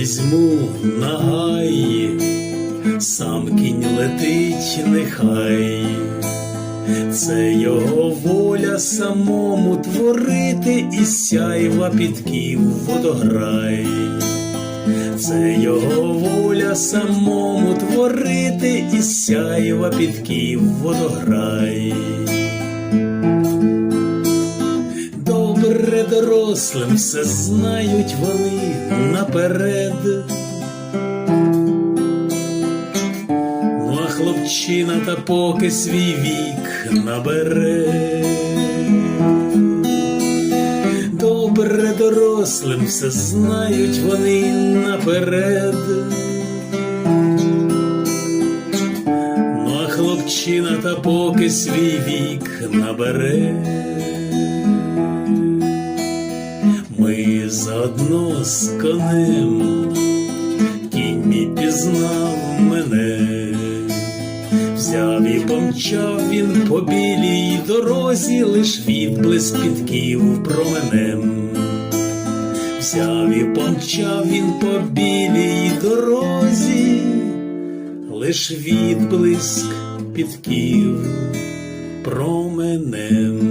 візьму на гаї, сам кінь летить нехай, це його воля самому творити і сяйва підків водограй. Це його воля самому творити і сяйва підків водограй. Добре дорослим все знають вони наперед. Ну а хлопчина та поки свій вік набере. Добре дорослим все знають вони наперед. Ну а хлопчина та поки свій вік набере. Заодно з конем, кінь мій пізнав мене, взяв і помчав він по білій дорозі, лиш відблиск підків променем. Взяв і помчав він по білій дорозі, лиш відблиск підків променем.